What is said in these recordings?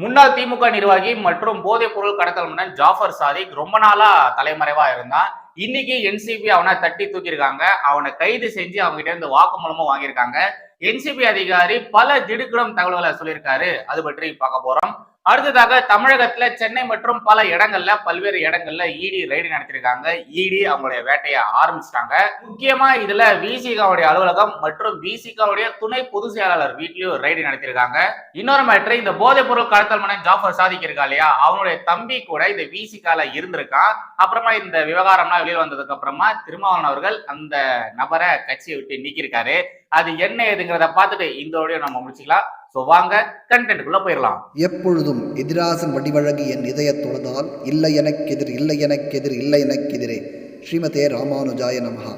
முன்னாள் திமுக நிர்வாகி மற்றும் போதைப் பொருள் கடத்தல் மன்னன் ஜாஃபர் சாதிக் ரொம்ப நாளா தலைமறைவா இருந்தான். இன்னைக்கு என்சிபி அவனை தட்டி தூக்கியிருக்காங்க. அவனை கைது செஞ்சு அவங்க கிட்ட இருந்து வாக்குமூலமும் வாங்கியிருக்காங்க. என்சிபி அதிகாரி பல திடுக்கிடும் தகவல்களை சொல்லியிருக்காரு. அது பற்றி பார்க்க போறோம். அடுத்ததாக தமிழகத்துல சென்னை மற்றும் பல இடங்கள்ல பல்வேறு இடங்கள்ல இடி ரைடு நடத்திருக்காங்க. இடி அவங்களுடைய வேட்டையை ஆரம்பிச்சிட்டாங்க. முக்கியமா இதுல விசிகாவுடைய அலுவலகம் மற்றும் விசிகாவுடைய துணை பொதுச் செயலாளர் வீட்லயும் ரைடு நடத்திருக்காங்க. இன்னொரு மேட்ரு இந்த போதைப் பொருள் கடத்தல் மன்னன் ஜாஃபர் சாதிக் இருக்கா இல்லையா? அவனுடைய தம்பி கூட இந்த விசிகால இருந்திருக்கான். அப்புறமா இந்த விவகாரம்லாம் வெளியில் வந்ததுக்கு அப்புறமா திருமாவளவன் அவர்கள் அந்த நபரை கட்சியை விட்டு நீக்கியிருக்காரு. அது என்ன ஏதுங்கிறத பார்த்துட்டு இந்த நம்ம முடிச்சுக்கலாம். ஸோ வாங்க கண்டென்ட்டுக்குள்ள போயிடலாம் எப்பொழுதும் எதிராசன் வடிவழகு என் இதயத் தொழுதால் இல்லை எனக்கெதிர் இல்லை எனக்கெதிர் இல்லை எனக்கெதிரே. ஸ்ரீமதே ராமானுஜாய நமஹா.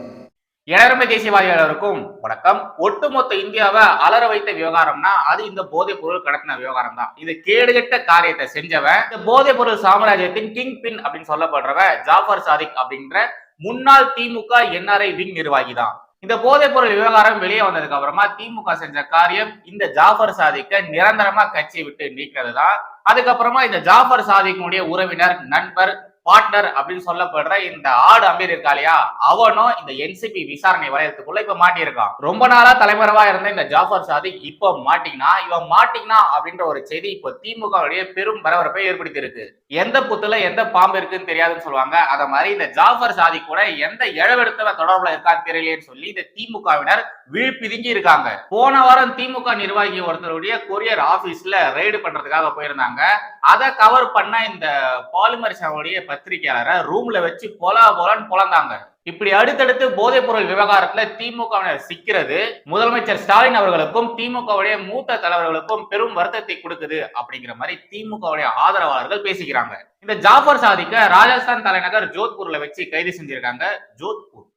இளரமை தேசியவாதிகளுக்கும் வணக்கம். ஒட்டுமொத்த இந்தியாவை அலற வைத்த விவகாரம்னா அது இந்த போதைப் பொருள் கடத்தின விவகாரம் தான். இது கேடுகட்ட காரியத்தை செஞ்சவன் இந்த போதைப் பொருள் சாம்ராஜ்யத்தின் கிங் பின் அப்படின்னு சொல்லப்படுறவன் ஜாஃபர் சாதிக் அப்படின்ற முன்னாள் திமுக என்ஆர்ஐ விங் நிர்வாகி தான். இந்த போதைப் பொருள் விவகாரம் வெளியே வந்ததுக்கு அப்புறமா திமுக செஞ்ச காரியம் இந்த ஜாஃபர் சாதிக்க நிரந்தரமா கட்சியை விட்டு நீக்கிறது தான் அதுக்கப்புறமா இந்த ஜாஃபர் சாதிக்குடைய உறவினர் நண்பர் பார்ட்னர் அப்படின்னு சொல்லப்படுற இந்த ஆடு அமீர் இருக்கா இல்லையா? அவனும் இந்த என்சிபி விசாரணை வளையத்துக்குள்ள இப்ப மாட்டியிருக்கான். ரொம்ப நாளா தலைமறைவா இருந்த இந்த ஜாஃபர் சாதிக் இப்ப மாட்டிங்கன்னா இவன் மாட்டிங்கன்னா அப்படின்ற ஒரு செய்தி இப்ப திமுகவுடைய பெரும் பரபரப்பை ஏற்படுத்தி இருக்கு எந்த புத்துல எந்த பாம்பு இருக்குன்னு தெரியாதுன்னு சொல்லுவாங்க. அத மாதிரி இந்த ஜாஃபர் சாதி கூட எந்த இழவெடுத்தவ தொடர்புல இருக்கான்னு தெரியலேன்னு சொல்லி இந்த திமுகவினர் விழிப்பிதுங்கி இருக்காங்க. போன வாரம் திமுக நிர்வாகி ஒருத்தருடைய கொரியர் ஆபீஸ்ல ரெய்டு பண்றதுக்காக போயிருந்தாங்க. அதை கவர் பண்ண இந்த பாலிமர் சாவுடைய பத்திரிகையாளரை ரூம்ல வச்சு பொலா கொலன்னு பொலந்தாங்க. இப்படி அடுத்தடுத்து போதைப் பொருள் விவகாரத்துல திமுகவினர் சிக்கிறது முதலமைச்சர் ஸ்டாலின் அவர்களுக்கும் திமுகவுடைய மூத்த தலைவர்களுக்கும் பெரும் வருத்தத்தை கொடுக்குது அப்படிங்கிற மாதிரி திமுகவுடைய ஆதரவாளர்கள் பேசிக்கிறாங்க. இந்த ஜாஃபர் சாதிக்க ராஜஸ்தான் தலைநகர் ஜோத்பூர்ல வச்சு கைது செஞ்சிருக்காங்க. ஜோத்பூர்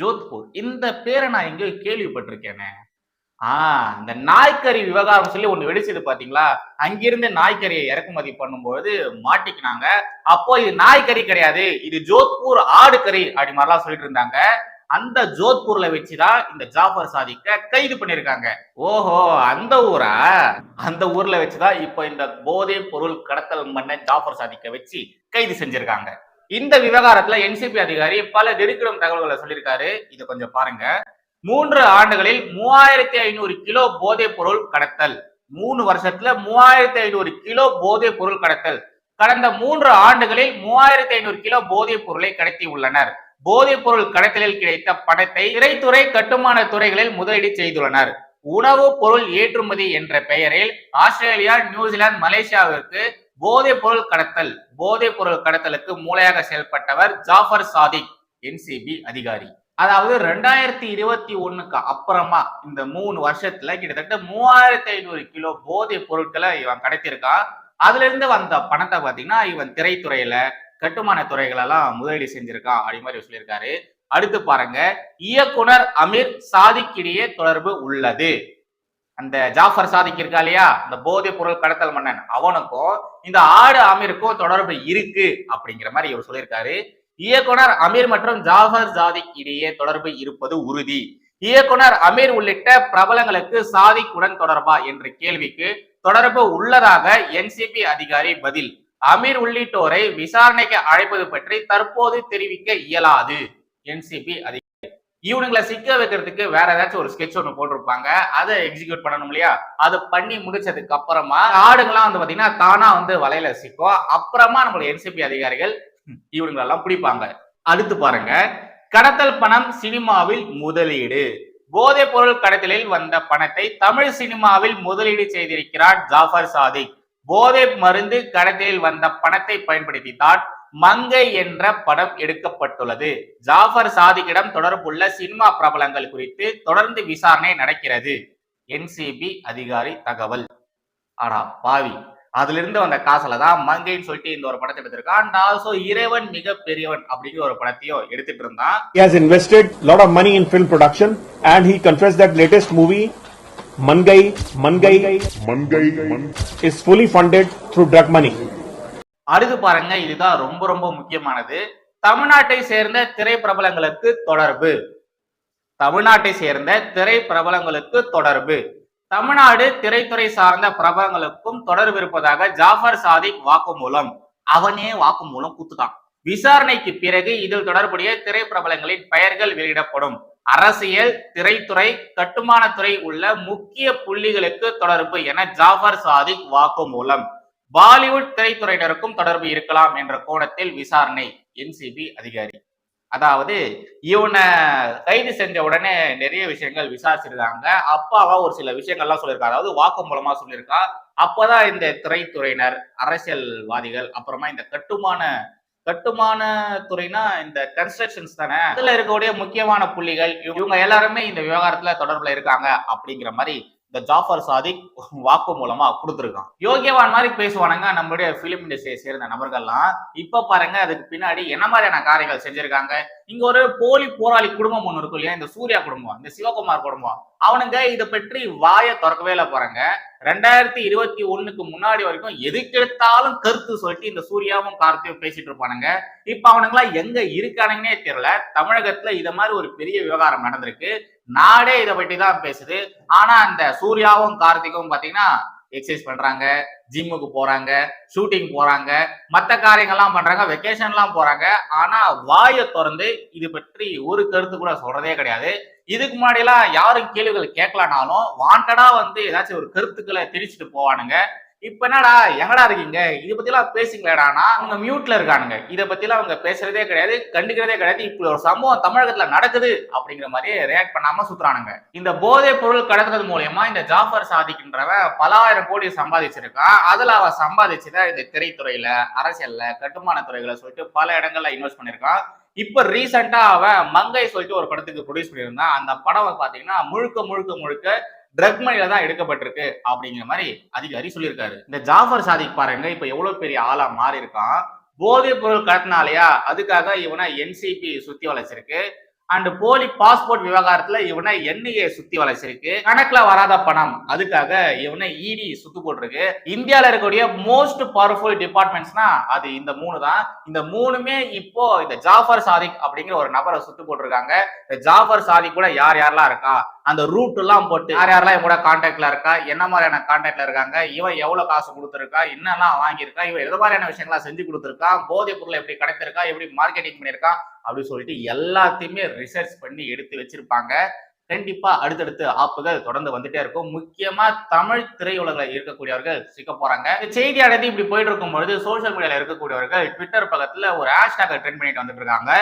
ஜோத்பூர். இந்த பேரை நான் எங்கேயோ கேள்விப்பட்டிருக்கேனே. ஆஹ் இந்த நாய்க்கறி விவகாரம் சொல்லி ஒண்ணு வெடிச்சது பாத்தீங்களா? அங்கிருந்து நாய்க்கறியை இறக்குமதி பண்ணும்போது மாட்டிக்கினாங்க. அப்போ இது நாய்க்கறி கிடையாது இது ஜோத்பூர் ஆடு கறி அப்படி மாதிரிலாம் சொல்லிட்டு இருந்தாங்க. அந்த ஜோத்பூர்ல வச்சுதான் இந்த ஜாஃபர் சாதிக்க கைது பண்ணிருக்காங்க ஓஹோ அந்த ஊரா? அந்த ஊர்ல வச்சுதான் இப்போ இந்த போதை பொருள் கடத்தல் மன்னன் ஜாஃபர் சாதிக்க வச்சு கைது செஞ்சிருக்காங்க. இந்த விவகாரத்துல என்சிபி அதிகாரி பல திடுக்கிடும் தகவல்களை சொல்லியிருக்காரு. இதை கொஞ்சம் பாருங்க. மூன்று ஆண்டுகளில் மூவாயிரத்தி ஐநூறு கிலோ போதைப் பொருள் கடத்தல். மூணு வருஷத்துல மூவாயிரத்தி ஐநூறு கிலோ போதைப் பொருள் கடத்தல். கடந்த மூன்று ஆண்டுகளில் மூவாயிரத்தி ஐநூறு கிலோ போதைப் பொருளை கடத்தி உள்ளனர். போதைப் பொருள் கடத்தலில் கிடைத்த பணத்தை திரைத்துறை கட்டுமான துறைகளில் முதலீடு செய்துள்ளனர். உணவு பொருள் ஏற்றுமதி என்ற பெயரில் ஆஸ்திரேலியா நியூசிலாந்து மலேசியாவிற்கு போதைப் பொருள் கடத்தல். போதைப் பொருள் கடத்தலுக்கு மூளையாக செயல்பட்டவர் ஜாஃபர் சாதிக் என்சிபி அதிகாரி. அதாவது ரெண்டாயிரத்தி இருபத்தி ஒண்ணுக்கு அப்புறமா இந்த மூணு வருஷத்துல கிட்டத்தட்ட மூவாயிரத்தி ஐநூறு கிலோ போதைப் பொருட்களை இவன் கடத்திருக்கான் அதுல இருந்து வந்த பணத்தை பாத்தீங்கன்னா இவன் திரைத்துறையில கட்டுமான துறைகளெல்லாம் முதலீடு செஞ்சிருக்கான் அப்படி மாதிரி சொல்லியிருக்காரு. அடுத்து பாருங்க இயக்குனர் அமீர் சாதிக்கிடையே தொடர்பு உள்ளது. அந்த ஜாஃபர் சாதிக் இருக்கா இல்லையா? இந்த போதைப் பொருள் கடத்தல் மன்னன். அவனுக்கும் இந்த ஆடு அமீருக்கும் தொடர்பு இருக்கு அப்படிங்கிற மாதிரி இவர் சொல்லியிருக்காரு. இயக்குனர் அமீர் மற்றும் ஜாஃபர் சாதிக் இடையே தொடர்பு இருப்பது உறுதி. இயக்குனர் அமீர் உள்ளிட்ட பிரபலங்களுக்கு சாதிக்குடன் தொடர்பா என்ற கேள்விக்கு தொடர்பு உள்ளதாக என்சிபி அதிகாரி பதில். அமீர் உள்ளிட்டோரை விசாரணைக்கு அழைப்பது பற்றி தற்போது தெரிவிக்க இயலாது. என்சிபி அதிகாரி. இவனுங்களை சிக்க வைக்கிறதுக்கு வேற ஏதாச்சும் ஒரு ஸ்கெட்ச் ஒன்று போட்டிருப்பாங்க. அதை எக்ஸிக்யூட் பண்ணணும் இல்லையா? அது பண்ணி முடிச்சதுக்கு அப்புறமா ஆடுங்களாம் வந்து பாத்தீங்கன்னா தானா வந்து வலையில சிக்கும். அப்புறமா நம்மளோட என்சிபி அதிகாரிகள் இவங்களெல்லாம் பிடிப்பாங்க. அடுத்து பாருங்க. கடத்தல் பணம் சினிமாவில் முதலீடு. போதைப் பொருள் கடத்தலில் வந்த பணத்தை தமிழ் சினிமாவில் முதலீடு செய்திருக்கிறார் ஜாஃபர் சாதிக். போதை மருந்து கடத்தலில் வந்த பணத்தை பயன்படுத்தி தான் மங்கை என்ற படம் எடுக்கப்பட்டுள்ளது. ஜாஃபர் சாதிக்கிடம் தொடர்புள்ள சினிமா பிரபலங்கள் குறித்து தொடர்ந்து விசாரணை நடக்கிறது. என்சிபி அதிகாரி தகவல். ஆனா பாவி. அதுல இருந்து வந்த காசுல தான் மங்கைன்னு சொல்லிட்டு இந்த ஒரு படத்தை எடுத்திருக்கான் அண்ட் ஆல்சோ இறைவன் மிக பெரியவன் அப்படிங்கிற ஒரு படத்தையும் எடுத்துட்டு இருந்தான். He has invested lot of money in film production and he confessed that latest movie, Mangai, Mangai, Mangai, is fully funded through drug money. அடுத்து பாருங்க இதுதான் ரொம்ப ரொம்ப முக்கியமானது. தமிழ்நாட்டை சேர்ந்த திரை பிரபலங்களுக்கு தொடர்பு. தமிழ்நாட்டை சேர்ந்த திரை பிரபலங்களுக்கு தொடர்பு. தமிழ்நாடு திரைத்துறை சார்ந்த பிரபலங்களுக்கும் தொடர்பு இருப்பதாக ஜாஃபர் சாதிக் வாக்குமூலம். அவனே வாக்குமூலம் குத்துட்டான். விசாரணைக்கு பிறகு இதில் தொடர்புடைய திரைப்பிரபலங்களின் பெயர்கள் வெளியிடப்படும். அரசியல் திரைத்துறை கட்டுமானத்துறை உள்ள முக்கிய புள்ளிகளுக்கு தொடர்பு என ஜாஃபர் சாதிக் வாக்குமூலம். பாலிவுட் திரைத்துறையினருக்கும் தொடர்பு இருக்கலாம் என்ற கோணத்தில் விசாரணை என்சிபி அதிகாரி. அதாவது இவனை கைது செஞ்ச உடனே நிறைய விஷயங்கள் விசாரிச்சிருக்காங்க. அப்பாவா ஒரு சில விஷயங்கள்லாம் சொல்லியிருக்காரு அதாவது வாக்கு மூலமா சொல்லியிருக்கா. அப்பதான் இந்த திரைத்துறையினர் அரசியல்வாதிகள் அப்புறமா இந்த கட்டுமான கட்டுமான துறைனா இந்த கன்ஸ்ட்ரக்ஷன்ஸ் தானே? அதுல இருக்கக்கூடிய முக்கியமான புள்ளிகள் இவங்க எல்லாருமே இந்த விவகாரத்துல தொடர்புல இருக்காங்க அப்படிங்கிற மாதிரி இந்த ஜாஃபர் சாதிக் வாக்கு மூலமா கொடுத்துருக்கான். யோகியவான் மாதிரி பேசுவானுங்க நம்மளுடைய பிலிம் இண்டஸ்ட்ரியை சேர்ந்த நபர்கள்லாம். இப்ப பாருங்க அதுக்கு பின்னாடி என்ன மாதிரியான காரியங்கள் செஞ்சிருக்காங்க? இங்க ஒரு போலி போராளி குடும்பம் ஒன்று இருக்கும் இல்லையா? இந்த சூர்யா குடும்பம் இந்த சிவகுமார் குடும்பம். அவனுங்க இதை பற்றி வாயை திறக்கவே இல்லை பாருங்க. ரெண்டாயிரத்தி இருபத்தி ஒண்ணுக்கு முன்னாடி வரைக்கும் எதுக்கெடுத்தாலும் கருத்து சொல்லிட்டு இந்த சூர்யாவும் கார்த்தியும் பேசிட்டு இருப்பானுங்க. இப்ப அவனுங்களாம் எங்க இருக்கானுங்கன்னே தெரியல. தமிழகத்துல இத மாதிரி ஒரு பெரிய விவகாரம் நடந்திருக்கு. நாடே இதை பற்றி தான் பேசுது. ஆனா அந்த சூர்யாவும் கார்த்திக்கும் பாத்தீங்கன்னா எக்ஸசைஸ் பண்றாங்க ஜிம்முக்கு போறாங்க ஷூட்டிங் போறாங்க மற்ற காரியங்கள்லாம் பண்றாங்க வெக்கேஷன்லாம் போறாங்க. ஆனா வாயை திறந்து இது பற்றி ஒரு கருத்து கூட சொல்றதே கிடையாது. இதுக்கு முன்னாடி எல்லாம் யாரும் கேள்விகள் கேட்கலனாலும் வாண்டடா வந்து ஏதாச்சும் ஒரு கருத்துக்களை தெரிச்சுட்டு போவானுங்க. இப்ப என்னடா எங்கடா இருக்கீங்க? இதை பத்தி எல்லாம் பேசுங்களேடானா அவங்க மியூட்ல இருக்கானுங்க. இதை பத்தி எல்லாம் அவங்க பேசுறதே கிடையாது கண்டுக்கிறதே கிடையாது. இப்படி ஒரு சம்பவம் தமிழகத்துல நடக்குது அப்படிங்கிற மாதிரி ரியாக்ட் பண்ணாம சுத்துறானுங்க. இந்த போதைப் பொருள் கடத்துறது மூலியமா இந்த ஜாஃபர் சாதிக்கின்றவன் பல ஆயிரம் கோடி சம்பாதிச்சிருக்கான். அதுல அவன் சம்பாதிச்சத இந்த திரைத்துறையில அரசியல்ல கட்டுமான துறைகளை சொல்லிட்டு பல இடங்கள்ல இன்வெஸ்ட் பண்ணிருக்கான் இப்ப ரீசெண்டா அவன் மங்கை சொல்லிட்டு ஒரு படத்துக்கு ப்ரொடியூஸ் பண்ணியிருந்தான். அந்த படம் பாத்தீங்கன்னா முழுக்க முழுக்க முழுக்க ட்ரக் மணியில தான் எடுக்கப்பட்டிருக்கு அப்படிங்கிற மாதிரி அதிகாரி சொல்லியிருக்காரு. இந்த ஜாஃபர் சாதிக் பாருங்க இப்ப எவ்வளவு பெரிய ஆளா மாறி இருக்கான் போதைப் பொருள் கடத்தினாலயா? அதுக்காக இவனை என்சிபி சுத்தி வளைச்சிருக்கு. அண்ட் போலி பாஸ்போர்ட் விவகாரத்துல இவனை என்ஐஏ சுத்தி வளைச்சிருக்கு. கணக்குல வராத பணம். அதுக்காக இவனை இடி சுத்து போட்டிருக்கு. இந்தியால இருக்கக்கூடிய மோஸ்ட் பவர்ஃபுல் டிபார்ட்மெண்ட்ஸ்னா அது இந்த மூணு தான். இந்த மூணுமே இப்போ இந்த ஜாஃபர் சாதிக் அப்படிங்கிற ஒரு நபரை சுத்து போட்டிருக்காங்க. இந்த ஜாஃபர் சாதிக் கூட யார் யாரெல்லாம் இருக்கா? அந்த ரூட் எல்லாம் போட்டு யார் யாரெல்லாம் என் கூட கான்டாக்ட்ல இருக்கா? என்ன மாதிரியான கான்டாக்ட்ல இருக்காங்க? இவன் எவ்வளவு காசு கொடுத்துருக்கா? என்னெல்லாம் வாங்கியிருக்கா? இவன் எது மாதிரியான விஷயங்கள்லாம் செஞ்சு கொடுத்துருக்கா? போதைப் பொருளை எப்படி கிடைத்திருக்கா? எப்படி மார்க்கெட்டிங் பண்ணியிருக்கா? அப்படின்னு சொல்லிட்டு எல்லாத்தையுமே ரிசர்ச் பண்ணி எடுத்து வச்சிருப்பாங்க. கண்டிப்பா அடுத்தடுத்து ஆப்புகள் தொடர்ந்து வந்துட்டே இருக்கும். முக்கியமா தமிழ் திரையுலகில் இருக்கக்கூடியவர்கள் சிக்க போறாங்க. இந்த செய்தி அடைந்து இப்படி போயிட்டு இருக்கும் பொழுது சோசியல் மீடியால இருக்கக்கூடியவர்கள் ட்விட்டர் பக்கத்துல ஒரு ஹேஷ்டாக ட்ரெண்ட் பண்ணிட்டு வந்துட்டு இருக்காங்க.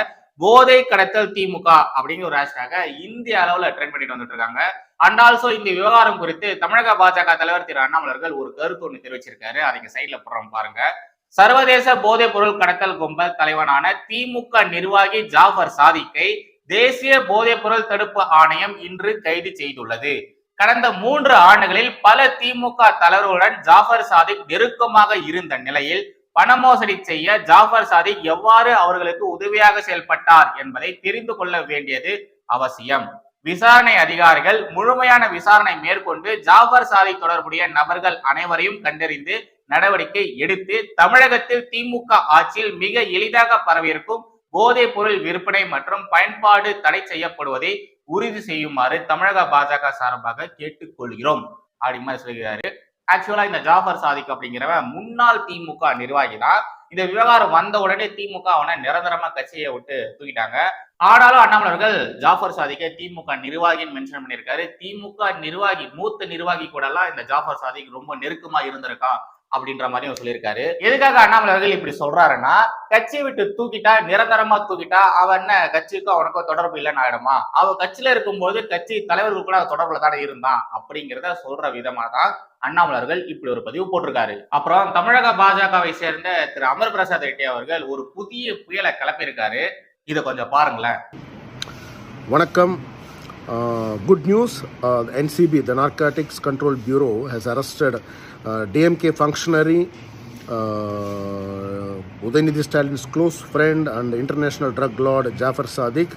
போதை கடத்தல் திமுக அப்படிங்கிற ஒரு ஹேஷ்டாக இந்திய அளவுல ட்ரெண்ட் பண்ணிட்டு வந்துட்டு இருக்காங்க. அண்ட் ஆல்சோ இந்த விவகாரம் குறித்து தமிழக பாஜக தலைவர் திரு அண்ணாமலர்கள் ஒரு கருத்து ஒன்று தெரிவிச்சிருக்காரு. அதை சைட்ல போடுறோம் பாருங்க. சர்வதேச போதைப் பொருள் கடத்தல் கும்பல் தலைவனான திமுக நிர்வாகி ஜாஃபர் சாதிக்கை தேசிய போதைப் பொருள் தடுப்பு ஆணையம் இன்று கைது செய்துள்ளது. கடந்த மூன்று ஆண்டுகளில் பல திமுக தலைவர்களுடன் ஜாஃபர் சாதிக் நெருக்கமாக இருந்த நிலையில் பண மோசடி செய்ய ஜாஃபர் சாதிக் எவ்வாறு அவர்களுக்கு உதவியாக செயல்பட்டார் என்பதை தெரிந்து கொள்ள வேண்டியது அவசியம். விசாரணை அதிகாரிகள் முழுமையான விசாரணை மேற்கொண்டு ஜாஃபர் சாதி தொடர்புடைய நபர்கள் அனைவரையும் கண்டறிந்து நடவடிக்கை எடுத்து தமிழகத்தில் திமுக ஆட்சியில் மிக எளிதாக பரவியிருக்கும் போதைப் பொருள் விற்பனை மற்றும் பயன்பாடு தடை செய்யப்படுவதை உறுதி செய்யுமாறு தமிழக பாஜக சார்பாக கேட்டுக்கொள்கிறோம். அப்படி மாதிரி சொல்கிறாரு ஆக்சுவலா இந்த ஜாஃபர் சாதிக் அப்படிங்கிறவன் முன்னாள் திமுக நிர்வாகி தான் இந்த விவகாரம் வந்த உடனே திமுக அவனை நிரந்தரமா கட்சியை விட்டு தூக்கிட்டாங்க. ஆனாலும் அண்ணாமலர்கள் ஜாஃபர் சாதிக்க திமுக நிர்வாகின்னு மென்ஷன் பண்ணியிருக்காரு. திமுக நிர்வாகி மூத்த நிர்வாகி கூட எல்லாம் இந்த ஜாஃபர் சாதிக்கு ரொம்ப நெருக்கமா இருந்திருக்கான். அப்படின்ற மாதிரியும் சொல்லியிருக்காரு. எதுக்காக அண்ணாமலர்கள் இப்படி சொல்றாருன்னா கட்சியை விட்டு தூக்கிட்டா நிரந்தரமா தூக்கிட்டா அவன் என்ன கட்சிக்கும் அவனுக்கும் தொடர்பு இல்லைன்னு ஆயிடுமா? அவன் கட்சியில இருக்கும்போது கட்சி தலைவர்கள் கூட தொடர்புல தானே இருந்தான். அப்படிங்கிறத சொல்ற விதமா தான் அண்ணாமலர்கள் இப்படி ஒரு பதிவு போட்டிருக்காரு. அப்புறம் தமிழக பாஜகவை சேர்ந்த திரு அமர் பிரசாத் ரெட்டி அவர்கள் ஒரு புதிய புயலை கிளப்பியிருக்காரு. இதை கொஞ்சம் பாருங்களேன். Vanakkam. Uh, good news uh, the NCB, the Narcotics Control Bureau, has arrested uh, DMK functionary uh, Udaynidhi Stalin's close friend and international drug lord Jafar Sadiq.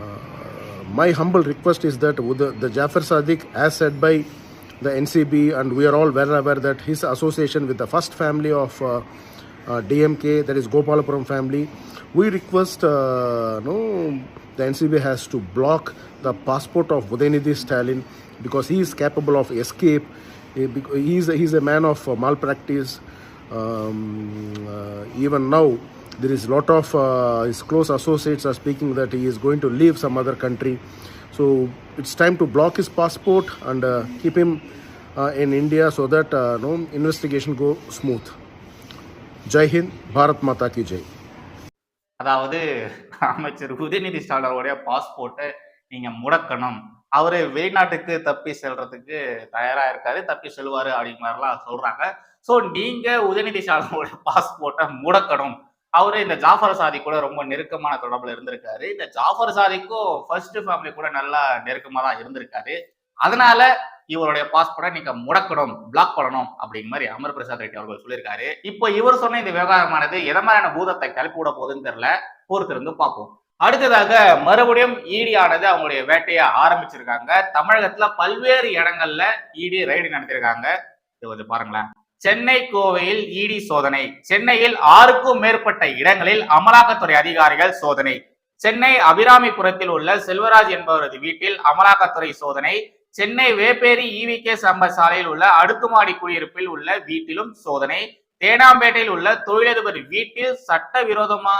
Uh, my humble request is that Ud- the Jafar Sadiq, as said by the NCB, and we are all well aware that his association with the first family of uh, uh, DMK, that is Gopalapuram family, we request uh, no, the NCB has to block the passport of Udaynidhi Stalin because he is capable of escape. He is a, he is a man of uh, malpractice. Um, uh, even now, there is a lot of uh, his close associates are speaking that he is going to leave some other country. So it's time to block his passport and uh, keep him uh, in India so that uh, no investigation go smooth. Jai Hind, Bharat Mata ki Jai. அதாவது அமைச்சர் உதயநிதி ஸ்டாலினுடைய பாஸ்போர்ட்டை நீங்க முடக்கணும். அவரு வெளிநாட்டுக்கு தப்பி செல்றதுக்கு தயாரா இருக்காரு தப்பி செல்வாரு அப்படிங்கிற மாதிரிலாம் சொல்றாங்க. ஸோ நீங்க உதயநிதி ஸ்டாலினுடைய பாஸ்போர்ட்டை முடக்கணும். அவரு இந்த ஜாஃபர் சாதி கூட ரொம்ப நெருக்கமான தொடர்புல இருந்திருக்காரு. இந்த ஜாஃபர் சாதிக்கும் ஃபர்ஸ்ட் ஃபேமிலி கூட நல்லா நெருக்கமா தான் இருந்திருக்காரு. அதனால இவருடைய பாஸ்போர்ட்டை நீங்க முடக்கணும் பிளாக் பண்ணணும் அப்படிங்கிற மாதிரி அமர் பிரசாத் ரெட்டி அவர்கள் சொல்லியிருக்காரு. இப்போ இவர் சொன்ன இந்த விவகாரமானது எதை மாதிரியான பூதத்தை கிளப்பி விட போகுதுன்னு தெரியல. பொறுத்திருந்து பார்ப்போம். அடுத்ததாக மறுபடியும் ஈடி ஆனது அவங்களுடைய வேட்டையை ஆரம்பிச்சிருக்காங்க. தமிழகத்துல பல்வேறு இடங்கள்ல ஈடி ரைடு நடத்திருக்காங்க இது வந்து பாருங்களேன். சென்னை கோவையில் ஈடி சோதனை. சென்னையில் ஆறுக்கும் மேற்பட்ட இடங்களில் அமலாக்கத்துறை அதிகாரிகள் சோதனை. சென்னை அபிராமிபுரத்தில் உள்ள செல்வராஜ் என்பவரது வீட்டில் அமலாக்கத்துறை சோதனை. சென்னை வேப்பேரி ஈவிகே சம்பத் சாலையில் உள்ள அடுக்குமாடி குடியிருப்பில் உள்ள வீட்டிலும் சோதனை. தேனாம்பேட்டையில் உள்ள தொழிலதிபர் வீட்டில் சட்டவிரோதமா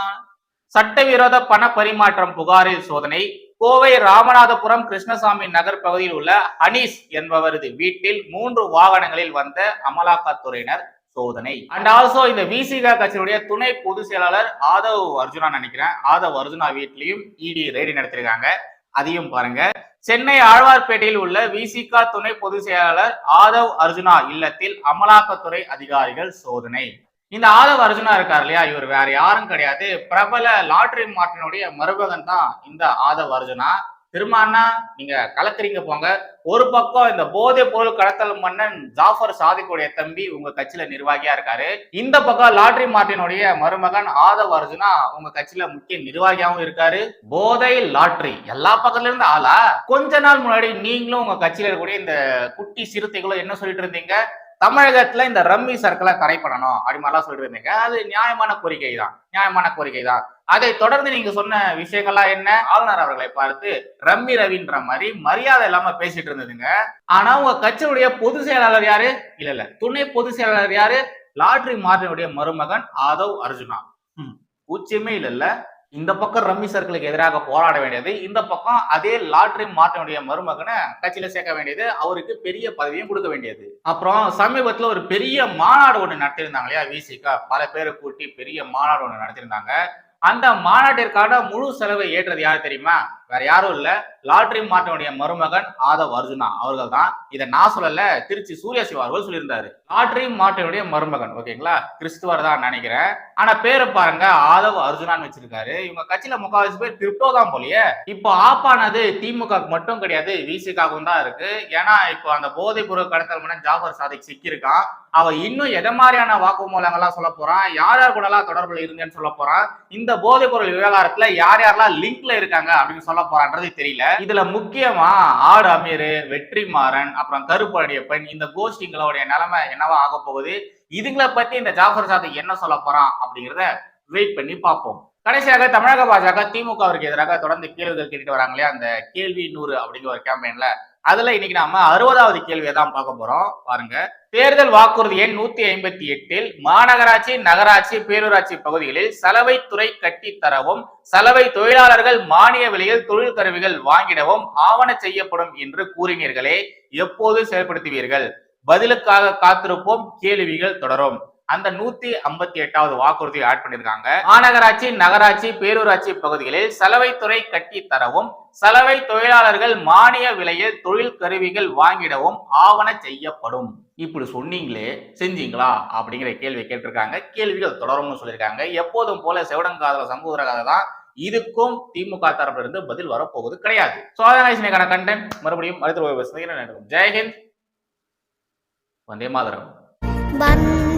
சட்டவிரோத பண பரிமாற்றம் புகாரில் சோதனை. கோவை ராமநாதபுரம் கிருஷ்ணசாமி நகர் பகுதியில் உள்ள ஹனீஸ் என்பவரது வீட்டில் மூன்று வாகனங்களில் வந்த அமலாக்கத்துறையினர் சோதனை. அண்ட் ஆல்சோ இந்த விசிகா கட்சியுடைய துணை பொதுச் செயலாளர் ஆதவ் அர்ஜுனா நினைக்கிறேன். ஆதவ் அர்ஜுனா வீட்லயும் இடி ரெய்டு நடத்திருக்காங்க. அதையும் பாருங்க. சென்னை ஆழ்வார்பேட்டையில் உள்ள விசிகா துணை பொதுச் செயலாளர் ஆதவ் அர்ஜுனா இல்லத்தில் அமலாக்கத்துறை அதிகாரிகள் சோதனை. இந்த ஆதவ் அர்ஜுனா இருக்கார் இல்லையா? இவர் வேற யாரும் கிடையாது. பிரபல லாட்டரி மார்ட்டினுடைய மருமகன் தான் இந்த ஆதவ் அர்ஜுனா. திருமானா நீங்க கலக்குறீங்க போங்க. ஒரு பக்கம் இந்த போதை பொருள் கடத்தல் மன்னன் ஜாஃபர் சாதிக்குடைய தம்பி உங்க கட்சியில நிர்வாகியா இருக்காரு. இந்த பக்கம் லாட்ரி மார்ட்டினுடைய மருமகன் ஆதவ் அர்ஜுனா உங்க கட்சியில முக்கிய நிர்வாகியாவும் இருக்காரு. போதை லாட்ரி எல்லா பக்கத்துல இருந்து ஆளா? கொஞ்ச நாள் முன்னாடி நீங்களும் உங்க கட்சியில இருக்கக்கூடிய இந்த குட்டி சிறுத்தைகளும் என்ன சொல்லிட்டு இருந்தீங்க? தமிழகத்துல இந்த ரம்மி சர்க்கிளை கரைப்படணும் அப்படி மாதிரிலாம் சொல்லிட்டு இருந்தீங்க அது நியாயமான கோரிக்கை தான் நியாயமான கோரிக்கை தான் அதை தொடர்ந்து நீங்க சொன்ன விஷயங்கள்லாம் என்ன? ஆளுநர் அவர்களை பார்த்து ரம்மி ரவின்ற மாதிரி மரியாதை இல்லாம பேசிட்டு இருந்ததுங்க. ஆனா உங்க கட்சியுடைய பொதுச் செயலாளர் யாரு? இல்ல இல்ல. துணை பொதுச் செயலாளர் யாரு? லாட்ரி மார்டினுடைய மருமகன் ஆதவ் அர்ஜுனா. உம் உச்சியமே இல்ல இல்ல. இந்த பக்கம் ரம்மி சர்க்கிளுக்கு எதிராக போராட வேண்டியது. இந்த பக்கம் அதே லாட்ரி மாற்றனுடைய மருமகனை கட்சியில சேர்க்க வேண்டியது. அவருக்கு பெரிய பதவியும் கொடுக்க வேண்டியது. அப்புறம் சமீபத்துல ஒரு பெரிய மாநாடு ஒன்று நடத்திருந்தாங்க இல்லையா விசிகா பல பேரை கூட்டி பெரிய மாநாடு ஒன்று நடத்திருந்தாங்க அந்த மாநாட்டிற்கான முழு செலவை ஏற்றது யார் தெரியுமா? வேற யாரும் இல்ல. லாட்ரி மாட்டனுடைய மருமகன் ஆதவ் அர்ஜுனா. அவர்கள் தான் இதை நான் சொல்லல திருச்சி சூரிய சிவா அவர்கள் சொல்லியிருந்தாரு. லாட்ரி மாட்டனுடைய மருமகன் ஓகேங்களா? கிறிஸ்துவர் தான் நினைக்கிறேன். ஆனா பேரை பாருங்க ஆதவ் அர்ஜுனான்னு வச்சிருக்காரு. இவங்க கட்சியில முக்காவாசி பேர் கிரிப்டோ தான் போலயே. இப்போ ஆப்பானது திமுக மட்டும் கிடையாது விசிகாவும் தான் இருக்கு. ஏன்னா இப்போ அந்த போதைப் பொருள் கடத்தல் மன்னன் ஜாஃபர் சாதிக் சிக்கியிருக்கான். அவ இன்னும் எதை மாதிரியான வாக்குமூலங்கள்லாம் சொல்ல போறான்? யார் யார் கூட எல்லாம் தொடர்புல இருங்கன்னு சொல்ல போறான்? இந்த போதைப் பொருள் விவகாரத்துல யார் யாரெல்லாம் லிங்க்ல இருக்காங்க அப்படின்னு சொல்ல போறான்றது தெரியல. இதுல முக்கியமா ஆடு அமீர் வெற்றிமாறன் அப்புறம் கருப்பழனியப்பன் இந்த கோஷ்டிங்களுடைய நிலைமை என்னவா ஆக போகுது? இதுங்களை பத்தி இந்த ஜாஃபர் சாதிக் என்ன சொல்ல போறான் அப்படிங்கிறத வெயிட் பண்ணி பார்ப்போம். கடைசியாக தமிழக பாஜக திமுகவிற்கு எதிராக தொடர்ந்து கேள்விகள் கேட்டுட்டு வராங்களே அந்த கேள்வி நூறு அப்படிங்கிற ஒரு கேம்பெயின்ல அதுல இன்னைக்கு நாம அறுபதாவது கேள்வியை தான் பார்க்க போறோம். பாருங்க. தேர்தல் வாக்குறுதி எண் நூத்தி ஐம்பத்தி எட்டில் மாநகராட்சி நகராட்சி பேரூராட்சி பகுதிகளில் சலவைத்துறை கட்டி தரவும் சலவை தொழிலாளர்கள் மானிய விலையில் தொழில் கருவிகள் வாங்கிடவும் ஆவண செய்யப்படும் என்று கூறினீர்களே. எப்போது செயல்படுத்துவீர்கள்? பதிலுக்காக காத்திருப்போம். கேள்விகள் தொடரும். அந்த நூத்தி ஐம்பத்தி எட்டாவது வாக்குறுதியை ஆட் பண்ணியிருக்காங்க மாநகராட்சி நகராட்சி பேரூராட்சி பகுதிகளில் சலவைத்துறை கட்டி தரவும் சலவை தொழிலாளர்கள் மானிய விலையில் தொழில் கருவிகள் வாங்கிடவும் ஆவண செய்யப்படும். இப்படி சொன்னீங்களே செஞ்சீங்களா? அப்படிங்கிற கேள்வி கேட்டிருக்காங்க. கேள்விகள் தொடரும்னு சொல்லியிருக்காங்க. எப்போதும் போல செவடங்காதல சமூக கதை தான் இதுக்கும் திமுக தரப்புல இருந்து பதில் வரப்போவது கிடையாது. சோதனை கண்டென்ட் மறுபடியும் அடுத்த ஜெயஹிந்த் வந்தே மாதரம். வந்தே